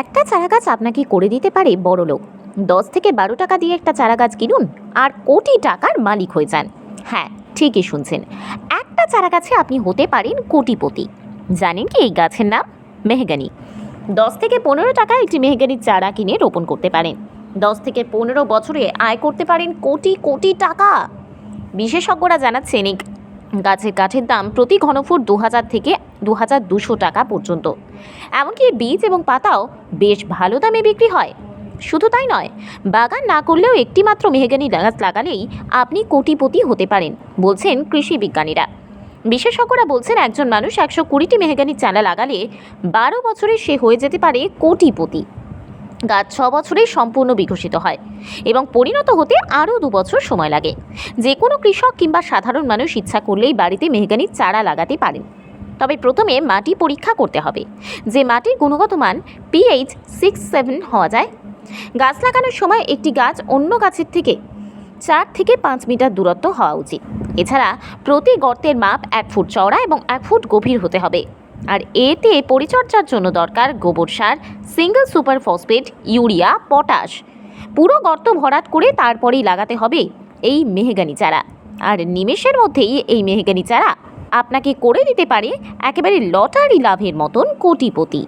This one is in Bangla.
একটা চারা গাছ আপনাকে করে দিতে পারে বড় লোক। দশ থেকে বারো টাকা দিয়ে একটা চারা গাছ কিনুন আর কোটি টাকার মালিক হয়ে যান। হ্যাঁ ঠিকই শুনছেন। একটা চারা গাছে আপনি হতে পারেন কোটিপতি। জানেন কি এই গাছের নাম? মেহগানি। দশ থেকে পনেরো টাকা একটি মেহগানির চারা কিনে রোপণ করতে পারেন। দশ থেকে পনেরো বছরে আয় করতে পারেন কোটি কোটি টাকা। বিশেষজ্ঞরা জানাচ্ছেন গাছের কাঠের দাম প্রতি ঘনফুট দু হাজার থেকে দু হাজার দুশো টাকা পর্যন্ত। এমনকি এর বীজ এবং পাতাও বেশ ভালো দামে বিক্রি হয়। শুধু তাই নয়, বাগান না করলেও একটি মাত্র মেহগানি গাছ লাগালেই আপনি কোটিপতি হতে পারেন, বলছেন কৃষি বিজ্ঞানীরা। বিশেষজ্ঞরা বলছেন, একজন মানুষ একশো কুড়িটি মেহগানির চারা লাগালে বারো বছরে সে হয়ে যেতে পারে কোটিপতি। গাছ ছ বছরেই সম্পূর্ণ বিকশিত হয় এবং পরিণত হতে আরও দু বছর সময় লাগে। যে কোনো কৃষক কিংবা সাধারণ মানুষ ইচ্ছা করলেই বাড়িতে মেহগানির চারা লাগাতে পারেন। তবে প্রথমে মাটি পরীক্ষা করতে হবে। যে মাটির গুণগত মান পিএইচ সিক্স সেভেন হওয়া যায়। গাছ লাগানোর সময় একটি গাছ অন্য গাছের থেকে চার থেকে পাঁচ মিটার দূরত্ব হওয়া উচিত। এছাড়া প্রতি গর্তের মাপ এক ফুট চওড়া এবং এক ফুট গভীর হতে হবে। আর এতে পরিচর্যার জন্য দরকার গোবর সার single super phosphate urea potash পুরো গর্ত ভরাট করে তারপরেই লাগাতে হবে এই মেহগানি চারা। আর নিমেষের মধ্যেই এই মেহগানি চারা। আপনাকে করে দিতে পারে একেবারে লটারি লাভের মতন কোটিপতি।